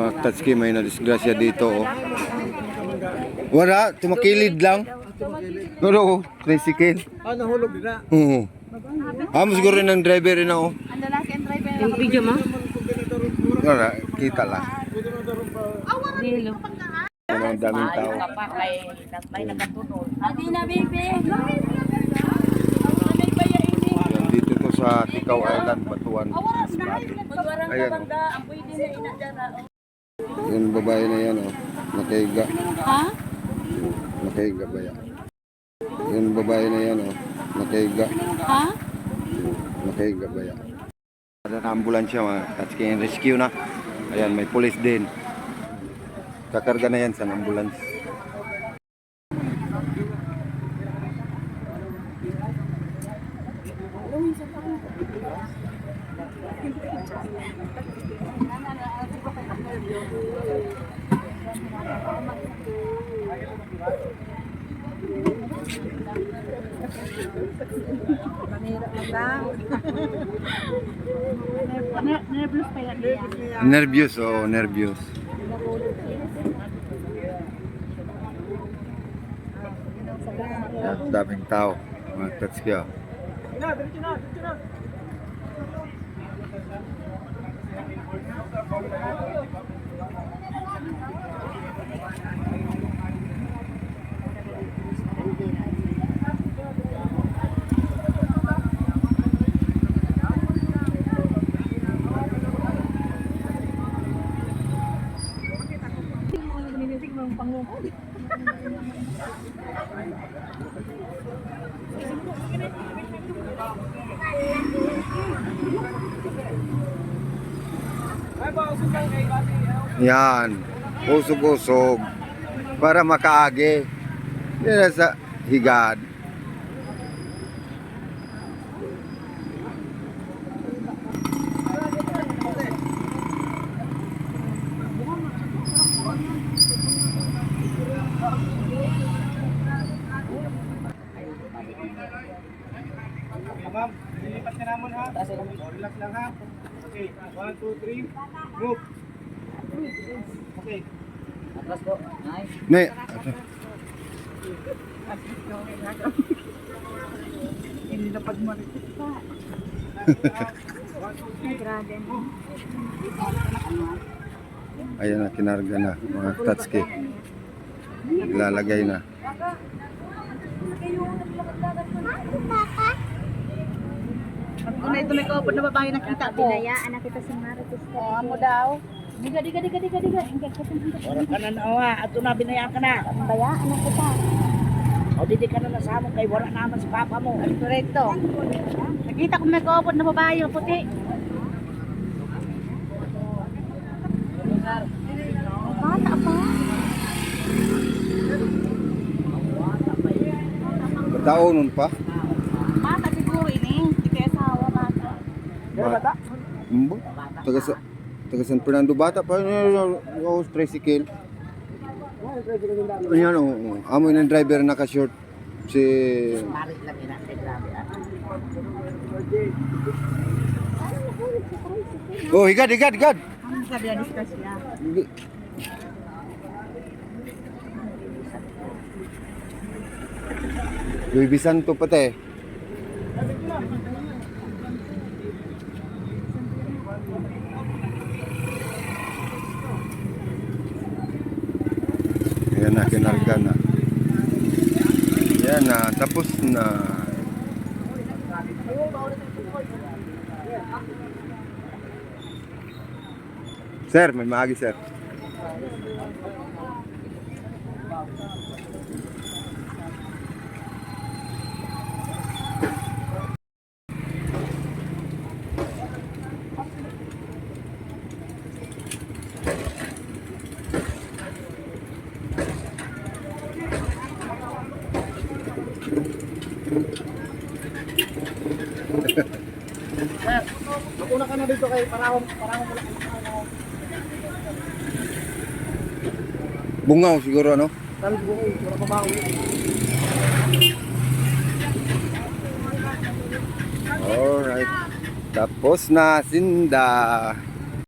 Mga tatski, may nadisgrasya dito. Oh. Wala, tumakilid lang. Pero, tricycle. Ah, nahulog na. Oo. Ah, mo siguro ng driver rin ako. Ang lalaki ang driver. Yung video mo? Wala, kita lang. Ano, ang daming tao. Hindi na, baby. Yan, dito to sa Tikaw Island, Batuan. Ayan. Ang pwede na ina dyan. ah. Yung babae na yan, oh. Nakahiga. Ha? Nakahiga ba yan? Yung babae na yan, oh. Nakahiga. Ha? Nakahiga ba yan? Ada na ambulansya, mga tatski and rescue na. Ayan, may police din. Kakarga na yan sa ambulance. Nervous pa yan. Nervyos, oh, nervyos. Yan, daming tao. Mga tatski, oh. Na, diretso na, diretso. Ay, ba, kay Bati. Yan. Usog-usog. Para makaagi. Yan sa higad. Naman ha. Relax lang ha. Okay, 1, 2, 3, move. Okay. Ne. Hindi na pagmaritis pa. Ayan na, kinarga na. Mga tatski. Ilalagay na. Tunay-tunay ko po na babae nakita ko. Binayaan na kita si Marites. Oo, mo daw. Diga, diga, diga, diga, diga. Ingkat ka Ora ka na nawa, ato na binayaan ka na. Bayaan na kita. O didi ka na nasamo kay wala naman si papa mo. Correcto. Nakita ko may kaupod na babae puti. Bata pa. Batao nun pa. Bata siguro ini. Hindi kaya asawa bata. Bata. Umbo. Taga sa taga San Fernando bata pa yung tricycle. Ayan o, oh, amoy ng driver naka-short si ah. Oh, higad, higad, higad. Ano sabi na discuss niya? Luis Santo pati. Ayan na, kinarga na. Ayan na, tapos na. Sir, may maagi sir. Una ka na dito kay parang parang wala Bungaw siguro ano? Tal buo, wala pa ba? Alright. Tapos na sinda.